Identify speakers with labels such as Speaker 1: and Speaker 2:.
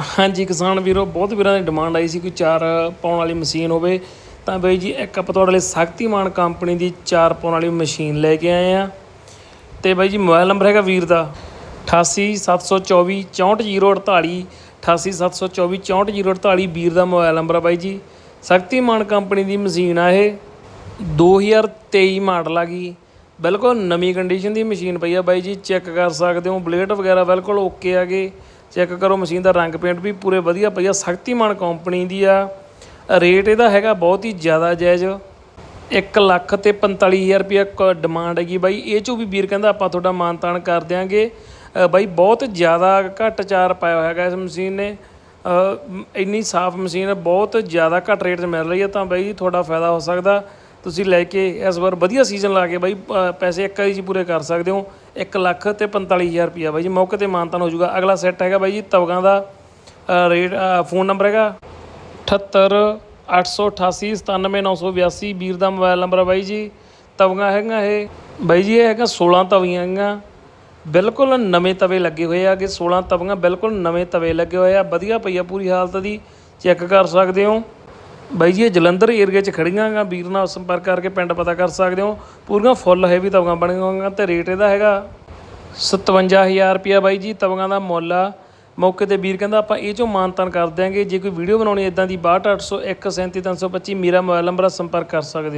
Speaker 1: ਹਾਂਜੀ, ਕਿਸਾਨ ਵੀਰੋ, ਬਹੁਤ ਵੀਰਾਂ ਦੀ ਡਿਮਾਂਡ ਆਈ ਸੀ ਕੋਈ ਚਾਰ ਪਾਉਣ ਵਾਲੀ ਮਸ਼ੀਨ ਹੋਵੇ। ਤਾਂ ਬਈ ਜੀ, ਇੱਕ ਆਪਾਂ ਤੁਹਾਡੇ ਲਈ ਸ਼ਕਤੀਮਾਨ ਕੰਪਨੀ ਦੀ ਚਾਰ ਪਾਉਣ ਵਾਲੀ ਮਸ਼ੀਨ ਲੈ ਕੇ ਆਏ ਆ ਤੇ ਬਾਈ ਜੀ, ਮੋਬਾਈਲ ਨੰਬਰ ਹੈਗਾ ਵੀਰ ਦਾ 887424 64048 887424 64048 ਵੀਰ ਦਾ ਮੋਬਾਈਲ ਨੰਬਰ ਆ ਬਾਈ ਜੀ। ਸ਼ਕਤੀਮਾਨ ਕੰਪਨੀ ਦੀ ਮਸ਼ੀਨ ਆ ਇਹ। 2023 ਮਾਡਲ ਆ ਗਈ। ਬਿਲਕੁਲ ਨਵੀਂ ਕੰਡੀਸ਼ਨ ਦੀ ਮਸ਼ੀਨ ਪਈ ਆ ਬਾਈ ਜੀ, ਚੈੱਕ ਕਰ ਸਕਦੇ ਹੋ, ਬਲੇਡ ਵਗੈਰਾ ਬਿਲਕੁਲ ਓਕੇ ਆਗੇ ਚੈੱਕ ਕਰੋ ਮਸ਼ੀਨ ਦਾ ਰੰਗ ਪੇਂਟ ਵੀ ਪੂਰੇ ਵਧੀਆ ਪਈ ਆ, ਸ਼ਕਤੀਮਾਨ ਕੰਪਨੀ ਦੀ ਆ। ਰੇਟ ਇਹਦਾ ਹੈਗਾ ਬਹੁਤ ਹੀ ਜ਼ਿਆਦਾ ਜਾਇਜ਼। 1 ਲੱਖ ਤੇ 45000 ਰੁਪਏ ਡਿਮਾਂਡ ਹੈਗੀ ਬਾਈ। ਇਹ ਚੋਂ ਵੀ ਵੀਰ ਕਹਿੰਦਾ ਆਪਾਂ ਤੁਹਾਡਾ ਮਾਨਤਾਨ ਕਰ ਦਿਆਂਗੇ। ਬਾਈ, ਬਹੁਤ ਜ਼ਿਆਦਾ ਘੱਟ ਚਾਰ ਪਾਇਆ ਹੋਇਆ ਹੈਗਾ ਇਸ ਮਸ਼ੀਨ ਨੇ। ਇੰਨੀ ਸਾਫ਼ ਮਸ਼ੀਨ, ਬਹੁਤ ਜ਼ਿਆਦਾ ਘੱਟ ਰੇਟ 'ਚ ਮਿਲ ਰਹੀ ਹੈ ਤਾਂ ਬਾਈ ਤੁਹਾਡਾ ਫਾਇਦਾ ਹੋ ਸਕਦਾ। ਤੁਸੀਂ ਲੈ ਕੇ ਇਸ ਵਾਰ ਵਧੀਆ ਸੀਜ਼ਨ ਲਾ ਕੇ ਬਾਈ ਪੈਸੇ ਇੱਕ ਵਾਰੀ ਜੀ ਪੂਰੇ ਕਰ ਸਕਦੇ ਹੋ। 1 ਲੱਖ ਤੇ 45000 ਰੁਪਿਆ ਬਾਈ ਜੀ, ਮੌਕੇ ਤੇ ਮਾਨਤਾਨ ਹੋ ਜਾਊਗਾ। ਅਗਲਾ ਸੈੱਟ ਹੈਗਾ ਬਾਈ ਜੀ, ਤਵਗਾਂ ਦਾ ਰੇਟ ਫੋਨ ਨੰਬਰ ਹੈਗਾ। 78 888 97982 ਵੀਰ ਦਾ ਮੋਬਾਈਲ ਨੰਬਰ ਹੈ ਬਾਈ ਜੀ। ਤਵੀਆਂ ਹੈਗੀਆਂ ਇਹ। ਬਾਈ ਜੀ, ਇਹ ਹੈਗਾ 16 ਤਵੀਆਂ ਹੈਗੀਆਂ। ਬਿਲਕੁਲ ਨਵੇਂ ਤਵੇ ਲੱਗੇ ਹੋਏ ਆ ਕਿ 16 ਤਵੀਆਂ ਬਿਲਕੁਲ ਨਵੇਂ ਤਵੇ ਲੱਗੇ ਹੋਏ ਆ। ਵਧੀਆ ਪਈ ਆ ਪੂਰੀ ਹਾਲਤ ਦੀ। ਚੈੱਕ ਕਰ ਸਕਦੇ ਹੋ। ਬਾਈ ਜੀ, ਇਹ ਜਲੰਧਰ ਏਰੀਆ 'ਚ ਖੜੀਆਂ ਗਾ, ਵੀਰ ਨਾਲ ਸੰਪਰਕ ਕਰਕੇ ਪਿੰਡ ਪਤਾ ਕਰ ਸਕਦੇ ਹੋ। ਪੂਰੀਆਂ ਫੁੱਲ ਹੈਵੀ ਤਵਗਾਂ ਬਣੀਆਂ ਹੋਈਆਂ ਤੇ ਰੇਟ ਇਹਦਾ ਹੈਗਾ 57000 ਰੁਪਿਆ ਬਾਈ ਜੀ ਤਵਗਾਂ ਦਾ ਮੁੱਲ ਆ। ਮੌਕੇ ਤੇ ਵੀਰ ਕਹਿੰਦਾ, ਆਪਾਂ ਇਹ ਚੋਂ ਮਾਨਤਾਨ ਕਰ ਦਿਆਂਗੇ। ਜੇ ਕੋਈ ਵੀਡੀਓ ਬਣਾਉਣੀ ਇਦਾਂ ਦੀ 62801 37325 ਮੇਰਾ ਮੋਬਾਈਲ ਨੰਬਰ ਆ, ਸੰਪਰਕ ਕਰ ਸਕਦੇ ਹੋ।